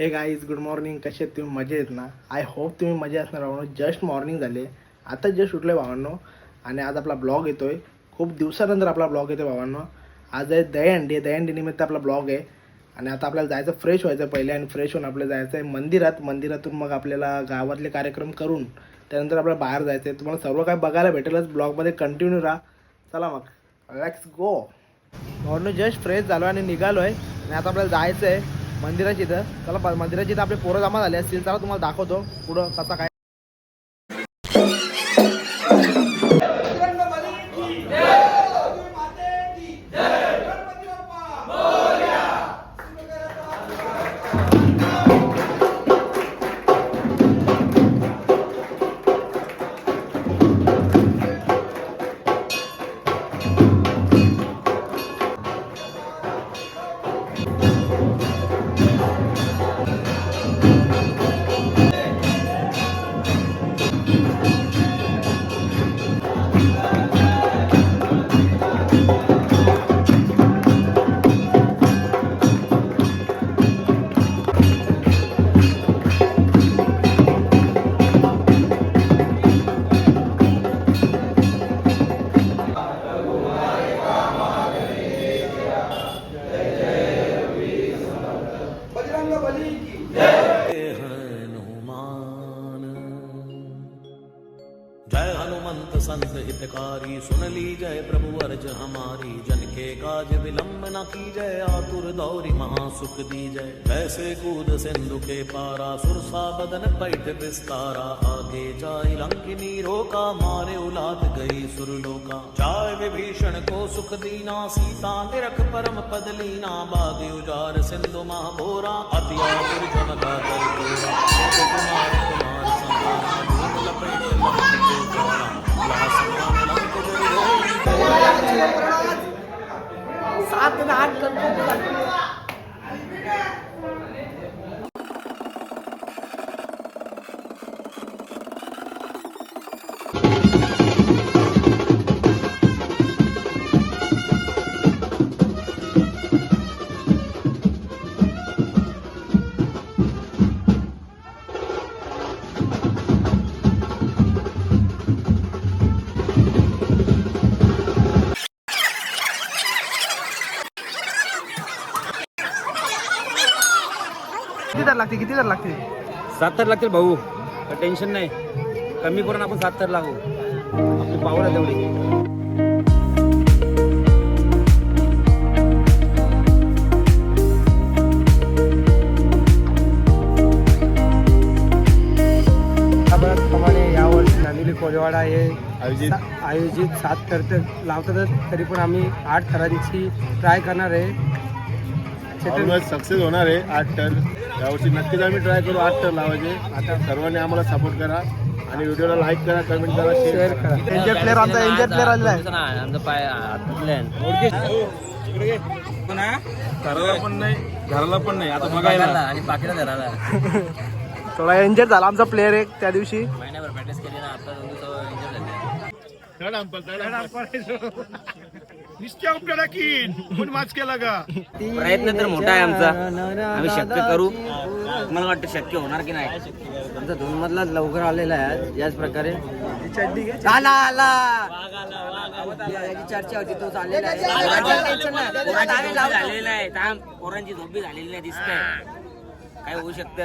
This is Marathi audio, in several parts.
हे गाईज गुड मॉर्निंग कसे आहेत? तुम्ही येत ना? आय होप तुम्ही मजा असणार. भावनो जस्ट मॉर्निंग झाले. आता जस्ट उठले भावांनो. आणि आज आपला ब्लॉग येतो आहे खूप दिवसानंतर आपला ब्लॉग येतो भावांनो. आज आहे दहीहंडी. दहीहंडी निमित्त आपला ब्लॉग आहे. आणि आता आपल्याला जायचं फ्रेश व्हायचं पहिले आणि फ्रेश होऊन आपल्याला जायचं आहे मंदिरात. मंदिरातून मग आपल्याला गावातले कार्यक्रम करून त्यानंतर आपल्याला बाहेर जायचं आहे. तुम्हाला सर्व काही बघायला भेटेलच. ब्लॉगमध्ये कंटिन्यू राहा. चला मग. लेट्स गो म्हणून जस्ट फ्रेश झालो आणि निघालो आहे आणि आता आपल्याला जायचं आहे. मंदिराची इथं. चला मंदिराची इथं आपले पोरं जमा झाले असतील चला तुम्हाला दाखवतो पुढं कसा काय विस्तारा, आगे जाय लंकिनी रोका, मारे उलाद गई सुरलोका जाय विभीषण को सुख दीना, सीता निरख परम पद लीना। बाग उजार सिंधु महाबोरा, अति आतुर जन कर कुमार कुमार धूम किती दर लागते किती दर लागते सात तर लागतील भाऊ टेन्शन नाही. कमी करून आपण सात तर लागू. आपली पावर आहे तेवढी प्रमाणे यावर्षी नांदिवली कोळेवाडा हे आयोजित. आयोजित सात तर लावतातच तरी पण आम्ही आठ थरांची ट्राय करणार आहे. सक्सेस होणार आहे आठ टन यावर्षी नक्कीच आम्ही ट्राय करू. आठ टन लावायचे. आता सर्वांनी आम्हाला सपोर्ट करा. आणि व्हिडिओला लाईक करा कमेंट करा शेअर करा. एंजल प्लेअर आमचा एंजल प्लेअर आलेला आहे. घराला पण नाही घराला पण नाही. आता बघायला. आणि पाकिटा धरायला थोडा एंजल झाला आमचा प्लेअर एक त्या दिवशी. महिन्याभर प्रॅक्टिस केली ना आता दोन दिवस इंजर झाले. प्रयत्न तर मोठा आहे आमचा. आम्ही शक्य करू. मला वाटतं शक्य होणार की नाही? आमचा दोन मधला लवकर आलेला आहे याच प्रकारे. आला आला. याची चर्चा होती तो चाललेला आहे. पोरांची झोपी झालेली नाही दिसतंय काय होऊ शकतं?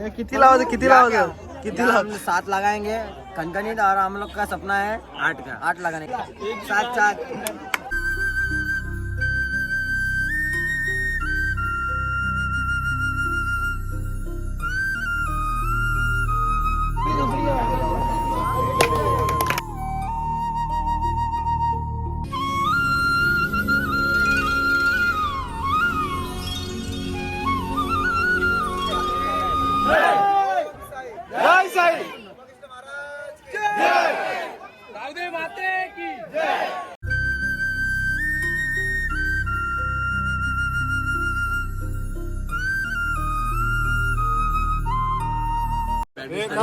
हे किती लावायचं किती लावायचं? किती लावायचं सात लगाएंगे खनखनीत और हम लोग का सपना है आठ का आठ लगाने का। सात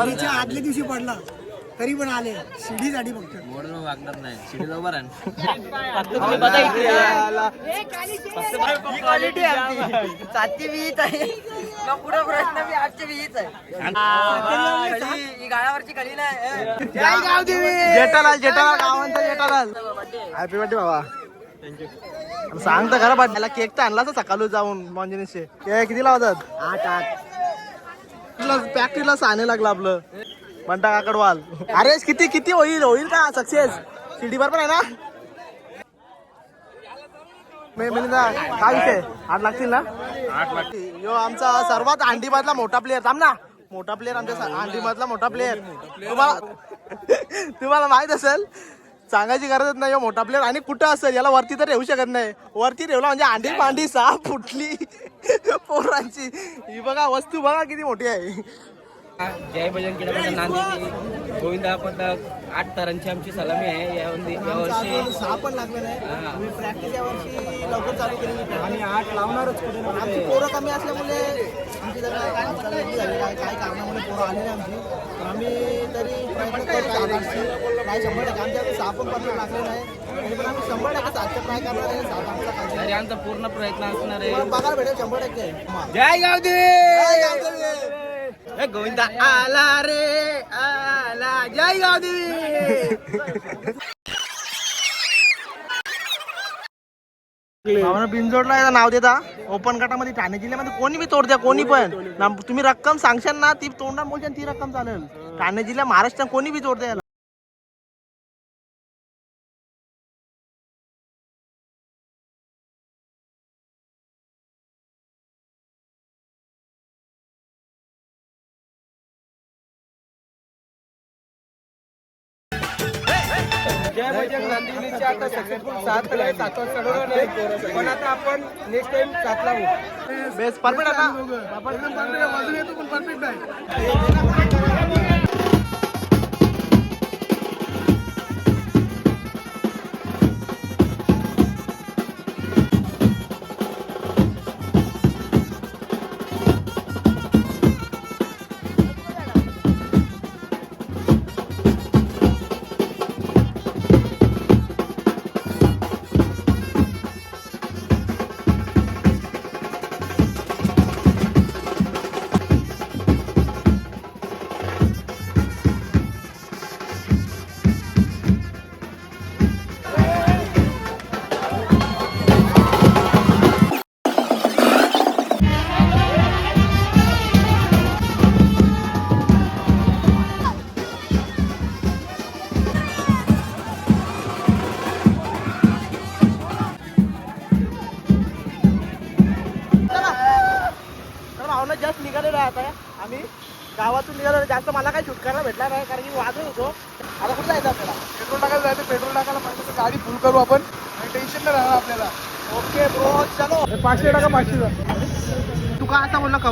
सात आदल्या दिवशी पडला. तरी पण आले. शिडीसाठी फक्त. मोडून वागणार नाही. शिडीला उभा क्वालिटी सातशे वीस आहे. पुढे प्रश्न आठशे वीस आहे. ही गाळावरची कळी नाही. जेठालाल जेठालाल गावांचा जेठालाल. हॅपी बर्थडे बाबा सांग तर खरं बर्थडेला केक तर आणला सकाळी जाऊन मॉन्जिनिसचे केक किती लावतात? आठ आठ. फॅक्टरीला सांगायला लागलं आपलं. म्हणता काकडवाल. अरे किती किती होईल? होईल का? सक्सेस शिडीवर पण आहे ना? मे- काय विषय? आठ लागतील ना? आठ लागतील यो आमचा सर्वात अंडीबादला मोठा प्लेअर थांब ना. मोठा प्लेअर आमच्या अंडीबादला मोठा प्लेअर तुम्हाला तुम्हाला माहीत असेल सांगायची गरजच नाही हो, मोठा प्लेअर आणि कुठं असेल? याला वरती तर ठेवू शकत नाही. वरती ठेवला म्हणजे अंडी पांडी साफ फुटली. पोरांची. ही बघा वस्तू बघा किती मोठी आहे. जय बजरंग किडा नांदी गोविंदा पथक आठ तारांची आमची सलामी आहे. यावर्षी यावर्षी सहा पण लागले नाही आम्ही प्रॅक्टिस या वर्षी लवकर चालू नाही. आणि आठ लावणारच कुठे ना आमची पोरं कमी असल्यामुळे आमची जरा काय काय कारणामुळे पोरं आमची. आम्ही तरी प्रयत्न करतो शंभर टक्के. आमच्याकडे सहा पण पत्र लागले नाही तरी पण आम्ही शंभर टक्के सातशे ट्राय करणार आहे. सात आमचा पूर्ण प्रयत्न असणार आहे. बघायला भेटेल शंभर टक्के. जय गावदेवी! हे गोविंदा आला रे आला जय गावदेवी बिनजोडला याचं नाव देता ओपन गटामध्ये ठाणे जिल्ह्यामध्ये कोणी बी तोड द्या कोणी पण ना तुम्ही रक्कम सांगशाल ना ती तोंडा बोलशाल ती रक्कम चालेल ठाणे जिल्हा महाराष्ट्रात कोणी बी तोड द्या याला. नांदिवलीचे आता सक्सेसफुल सात आहे सातवा चढवलं नाही पण आता आपण नेक्स्ट टाइम सात लावू बेस्ट परफेक्ट आता. तर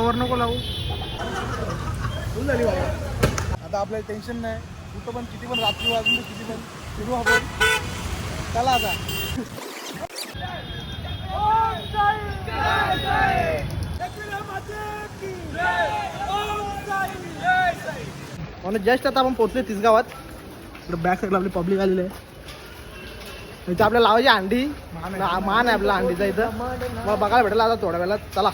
कवर नको लावू. फुल झाली बाबा. आता आपल्याला टेन्शन नाही. कुठं पण किती पण रात्री वाजून किती पण फिरू आपण. चला आता. म्हणून जस्ट आता आपण पोहोचले तिसगावात. इकडे बॅक साईडला आपली पब्लिक आलेली आहे. इथं आपल्याला लावायची अंडी. मान आहे. आपला अंडीचा इथं. मग बघायला भेटेल आता थोड्या वेळात. चला.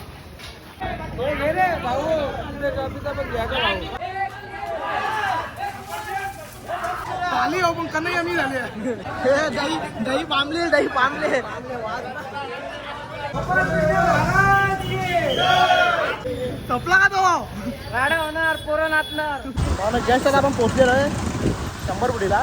आली हो पण कन्हैया मी झाली हे दही दही पामले दही पामले. संपला का तो गाड्या होणार पोरं नाचणार. जस्ट आता आपण पोहोचलेलो आहे शंभर फुटीला.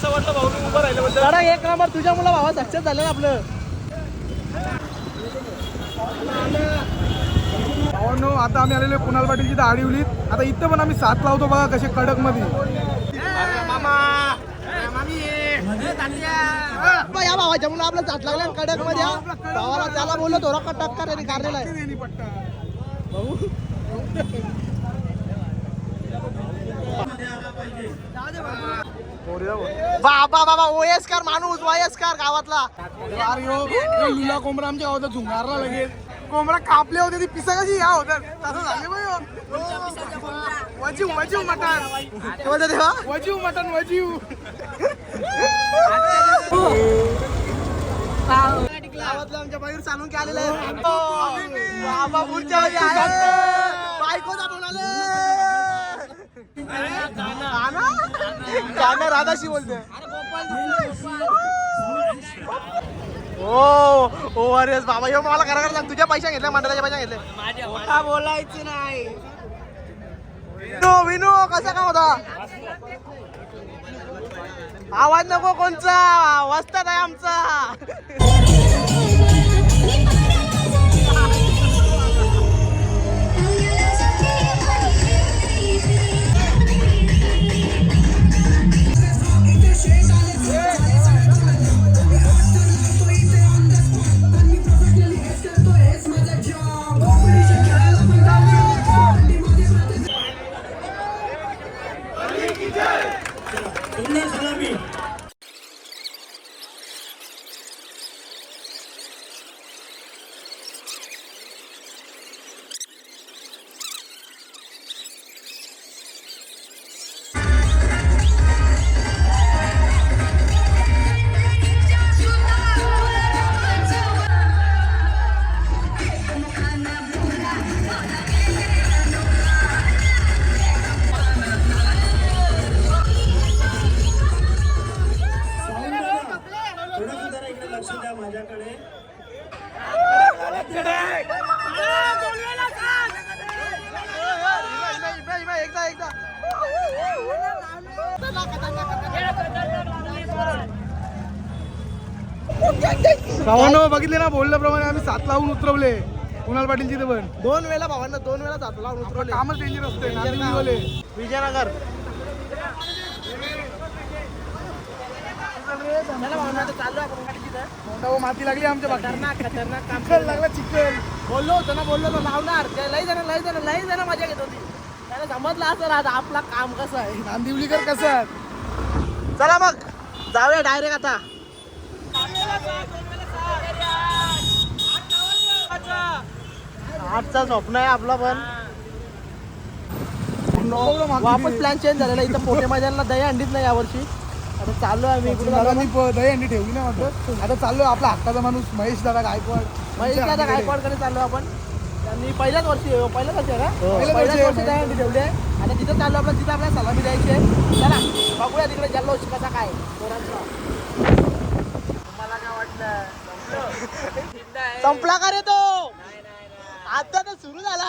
कसं वाटलं भाऊ मी उभं राहिल्याबद्दल? कडक एक नंबर तुझ्या मुला भावा सक्सेस झालं ना आपलं. भावांनो आता आम्ही आलेलो कुणाल पाटीलची तर आडिवलीत आता इथं पण आम्ही साथ लावतो बघा कसे कडकमध्ये या भावाच्या मुलं आपलं चाट लागल्या कडकमध्ये हा. भावाला त्याला बोललो थोडा कटक कर आणि काढलेला आहे. बाबा बाबा ओएसकार माणूस वयस्कार गावातला. यो लुला कोंबडा आमच्या गावात झुंगारला लगेच. कोंबडा कापले होते ती पिसा कशी या होतात तसं झाले बाई हो. वजीव वजीव मटण. तेव्हा वजीव मटण वजीव. गावातलं आमच्या बाहेर चालून की आलेलं आहे? बाबा पुढच्या बायको जाणून आले गाणं राधाशी बोलते. ओ ओ अरे बाबा यो मला करा करा सांग तुझ्या पैसे घेतले मंडळाच्या पैसे घेतले मोठा बोलायचं नाही. विनू विनू कसा का होता? आवाज नको कोणचा वस्तात आहे आमचा. बघितले ना बोलल्याप्रमाणे आम्ही साथ लावून उतरवले. कुणाल पाटीलची तर पण. दोन वेळा भावांना दोन वेळा जातो लावून उतरवले. कामच डेंजर असते विजयनगर. माती लागली आमच्या बाकी खतरनाक खतरनाक काम चिखल लागला चिखल. बोललो होतो ना बोललो होतो लावणार. ते लई जण लई जण लई जण मजा घेत होती. त्याला समजलं असं आता आपला काम कसं आहे. नांदिवलीकर कसं चला मग जाऊया डायरेक्ट आता. आठचा स्वप्न आहे आपला पण. वापस प्लॅन चेंज झालेला इथं पोटे मैदानाला दही अंडीच नाही यावर्षी. आता चाललो आम्ही दही अंडी ठेवली ना मात्र आता चाललो आपला हक्काचा माणूस महेश दादा गायकवाड. महेश दादा. गायकवाडकडे चाललो आपण. त्यांनी पहिल्याच वर्षी पहिल्याच वर्षी आहे हो. का पहिल्याच पहिल्याच वर्षी. दही अंडी ठेवली आहे. आणि तिथं चाललो आपलं तिथं आपल्याला सलामी द्यायची आहे. चला बघूया तिकडे जल्लोष कसा काय तुम्हाला काय वाटलं? संपला का रे तो? आता तर सुरू झाला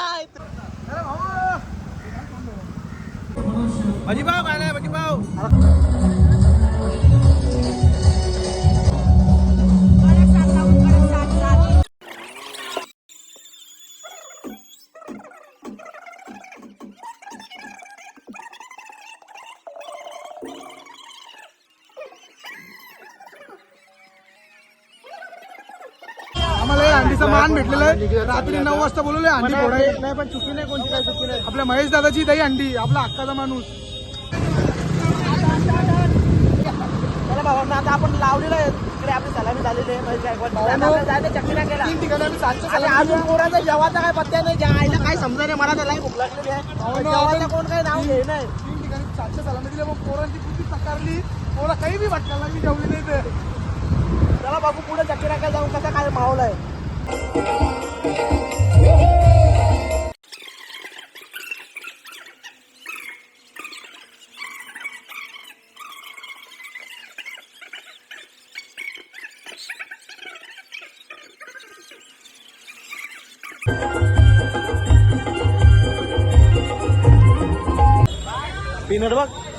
भाजीपाव काय नाही रात्री नऊ वाजता बोलवले अंडी फोडाय नाही पण चुकी नाही कोणती काय चुकी नाही. आपल्या महेश दादाची दही अंडी आपला हक्काचा माणूस. आता आपण लावलेलं आहे. इकडे आपली सलामी झालेली आहे महेश गायकवाड. नाही केला. तीन ठिकाणी आम्ही सातशे आणि अजून पोराचा जेवाचा काय पत्त्या नाही ज्या आईला काय समजा नाही मला त्याला भूक लागलेली आहे. जेवायला कोण काही नाव घे नाही तीन ठिकाणी सातशे सलामी दिले मग पोरांची कृती सकारली पोरा काही बी वाटलं जेवली नाही चला बाबू पुढे चक्की टाकायला जाऊन कसा काय माहोल आहे? Pinner bak.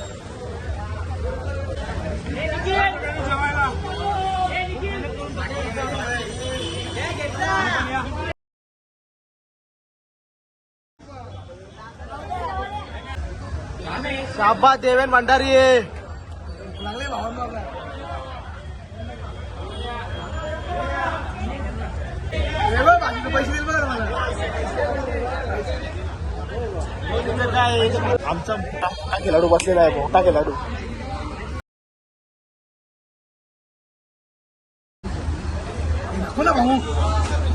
दिले बघा मला. काय आमचा मोठा खेळाडू बसलेला आहे मोठा खेळाडू. भाऊ.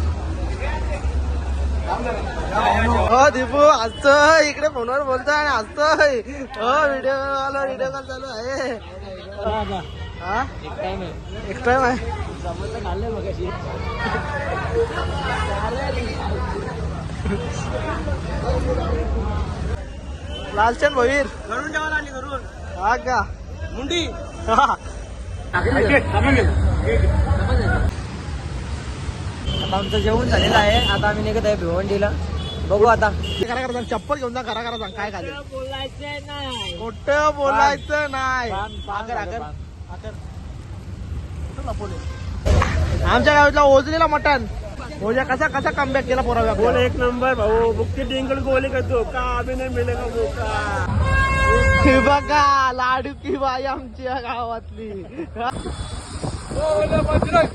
हो दीपू हसतोय इकडे फोनवर बोलतोय आणि हसतोय हो व्हिडिओ कॉल व्हिडिओ कॉल चालू आहे. हा? एक टाइम आहे. लालचंद भोईर. घरून जेवण आली घरून. हा का? मुंडी. हा. आता आमचं जेवण झालेलं आहे. आता आम्ही निघत आहे भिवंडीला. बघू आता. करा करा सांग चप्पल घेऊन जा करा करा सांग काय खाली कुठं बोलायचं नाही. आकर आकर. आकर. कुठं लपवले? आमच्या गावातला ओजलेला मटण. ओजा कसा कसा कमबॅक केला पोरा बोल एक नंबर भाऊ. बुक्की टिंगल गोली करतो का अभी नाही मिळेगा मोका बघा लाडू की बाई आमच्या गावातली.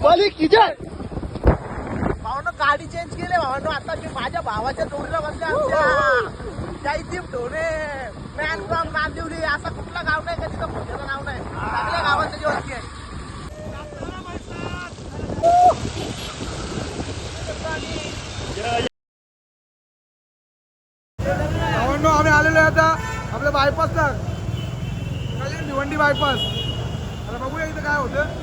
बोली किजय भावानं गाडी चेंज केली. भावानं आता मी माझ्या भावाच्या जोडीला बसले आमच्या जयदीप ढोणे मॅन फ्रॉम नांदिवली असा कुठला गाव नाही कधी त्याचं नाव नाही. चांगल्या गावाचं जी वस्ती आहे आम्ही आलेलो आहे आता आपल्या बायपास तर खाली भिवंडी बायपास आता बघूया इथं काय होतं.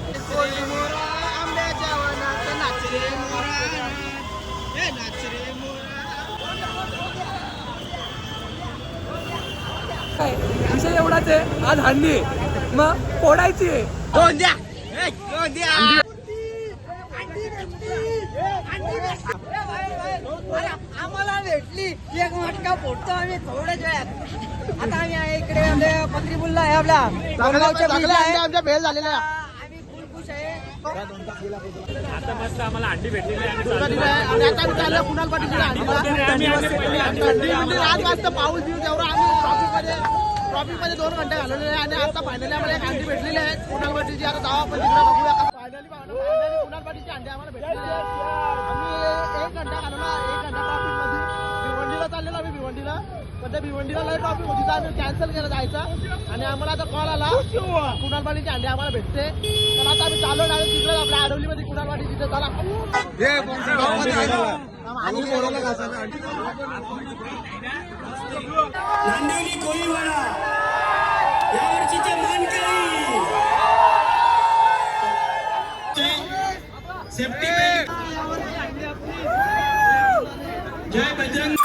विषय एवढाच आहे. आज हंडी मग फोडायची आहे. आम्हाला भेटली. एक मटका फोडतो आम्ही थोड्याच वेळात आता आम्ही आहे इकडे आपल्या पत्री बुलला आहे. आपला. आमच्या भेल आम्ही फुल खुश आहे आणि आता आम्ही चाललो कुणाल पाटील अंडी आज वाजता पाऊस दिवस एवढा आम्ही ट्रॉफिकमध्ये ट्रॉफिकमध्ये दोन घंटे घालवलेले आहे आणि आता फायनली आम्हाला एक अंडी भेटलेली आहे. कुणाल पाटीलची आता जाऊ आपण तिकडे बघूया. फायनली कुणाल पाटीलची अंडी आम्हाला भेटलेली आहे. आम्ही एक घंटा घालवला एक घंटा ट्रॉफिक पण त्या भिवंडीला लय होती. तर आम्ही कॅन्सल केलं जायचं. आणि आम्हाला आता कॉल आला. कुणाल पाटीलची अंडी आम्हाला भेटते. तर आता आम्ही चाललो डायरेक्ट तिकडे. आपल्या आडवलीमध्ये कुणाल पाटील तिथे. चला. नांदिवली कोळीवाडा. यावर्षीचे मानकरी. सेफ्टी जय बजरंग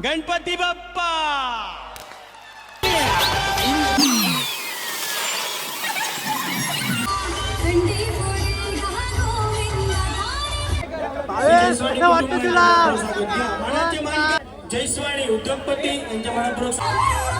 गणपती बाप्पा जयस्वाणी उद्योगपती यांच्या मनापूर्वक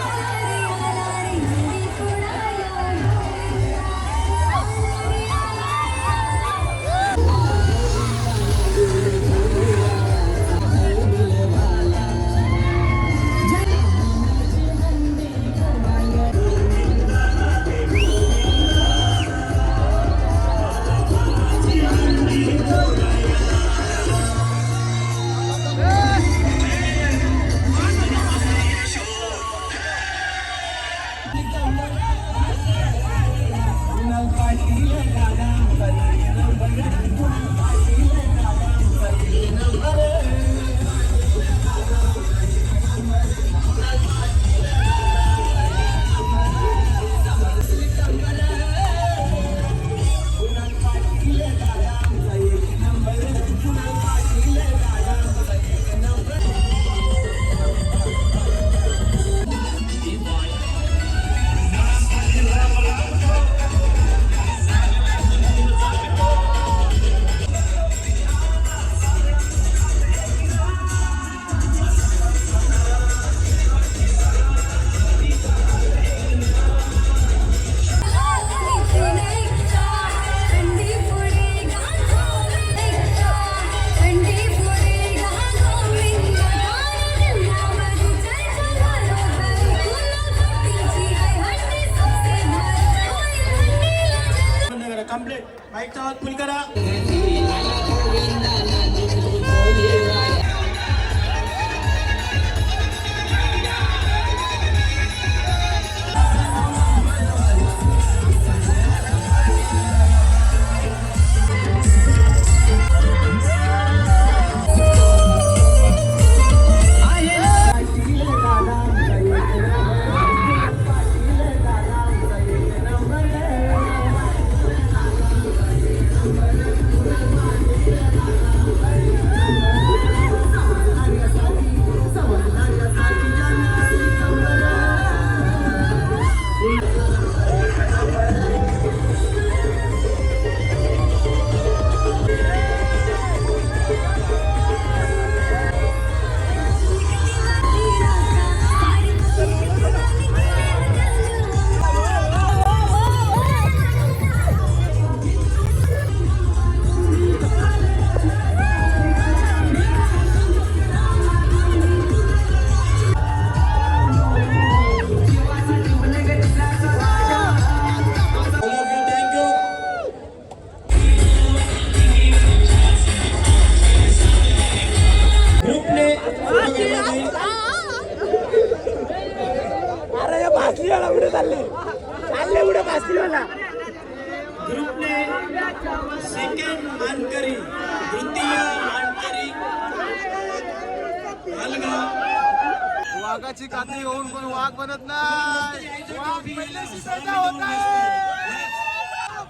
पहिल्याशी सजा होत आहे.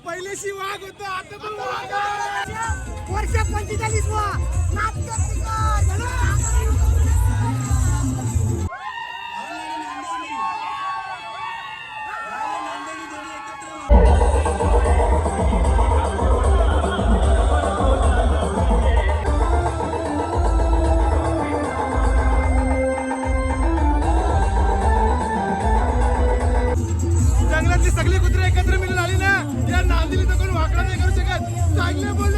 पहिल्याशी वाघ होतो आता पण वाघ वर्ष पंचेचाळीस वा नाटक शकत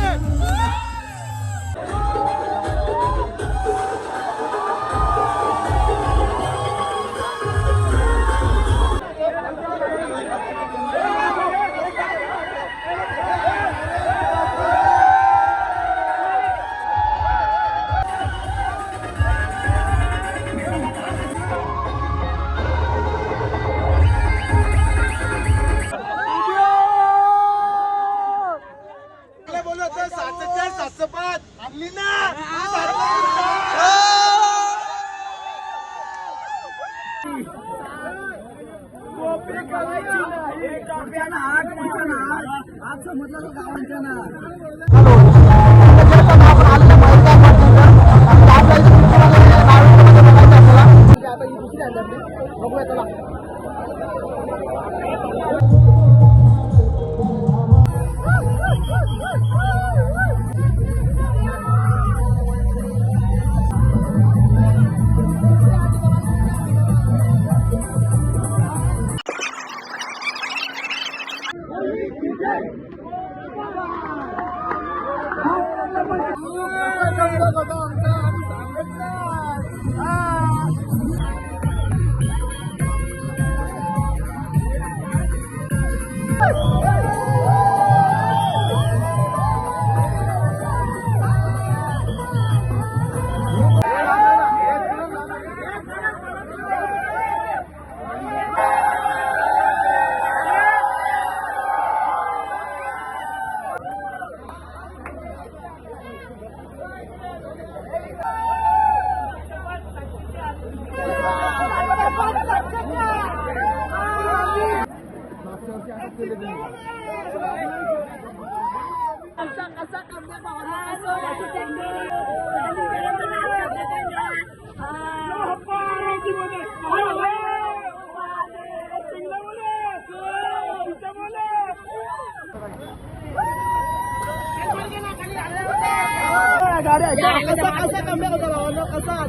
Ada, kasar-kasar kan biar kalau nak kasar.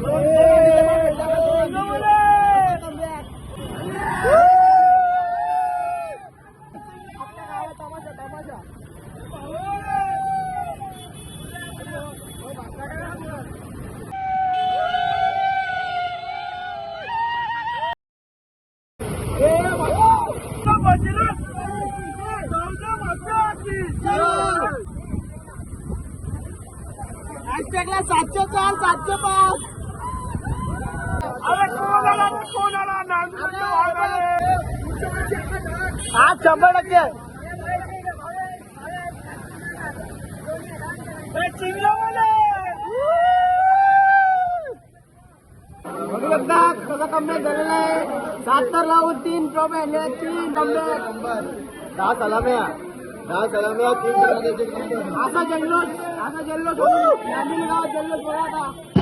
आहे सात तर लावून तीन ट्रॉफी आणले तीन कमबॅक दहा सलाम्या. दहा सलाम्या तीन असा जल्लोष असा जल्लोष गावात जल्लोष बघा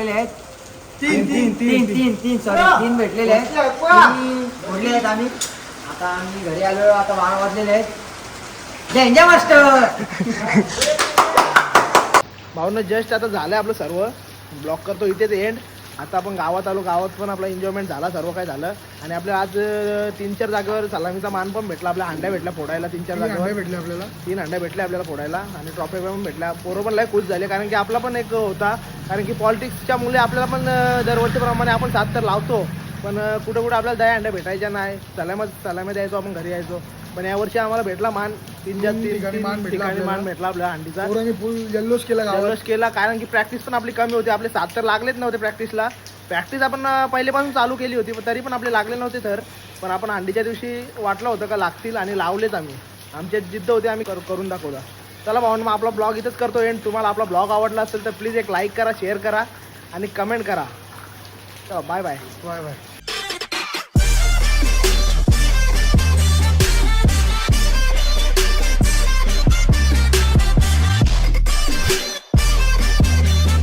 भेटलेले आहेत. तीन तीन तीन तीन तीन सॉरी तीन. भेटलेले आहेत. फोडले आहेत आम्ही. आता आम्ही घरी आलो आता बारा वाजलेले आहेत डेंजर मास्टर भावना जस्ट आता झालं आपलं सर्व. ब्लॉक करतो इथेच एंड आता आपण गावात आलो गावात पण आपला एन्जॉयमेंट झाला सर्व काय झालं. आणि आपल्या आज तीन चार जागेवर सलामीचा मान पण भेटला आपल्या अंड्या भेटल्या फोडायला तीन चार जागेवर. भेटले आपल्याला. तीन अंड्या भेटल्या आपल्याला फोडायला आणि ट्रॉफी पण भेटल्या. पोरं पण लय खुश झाले कारण की आपला पण एक होता. कारण की पॉलिटिक्सच्या मुले आपल्याला पण दरवर्षीप्रमाणे आपण सात तर लावतो. पण कुठं कुठं आपल्याला दया अंड्या भेटायच्या नाही. सलाम सलामी द्यायचो आपण घरी यायचो. पण यावर्षी आम्हाला भेटला मान. तीन चार तीन ठिकाणी मान भेटला आपल्या अंडीचा जल्लोष केला जल्लोष केला कारण की प्रॅक्टिस पण आपली कमी होती. आपले सात तर लागलेच नव्हते प्रॅक्टिसला प्रॅक्टिस आपण पहिलेपासून चालू केली होती पण तरी पण आपले लागले नव्हते तर पण आपण अंडीच्या दिवशी वाटलं होतं का लागतील आणि लावलेच आम्ही. आमच्या जिद्द होती आम्ही करू- करून दाखवला. चला भाऊ मग आपला ब्लॉग इथंच करतो एंड तुम्हाला आपला ब्लॉग आवडला असेल तर प्लीज एक लाईक करा शेअर करा आणि कमेंट करा. चला बाय बाय बाय बाय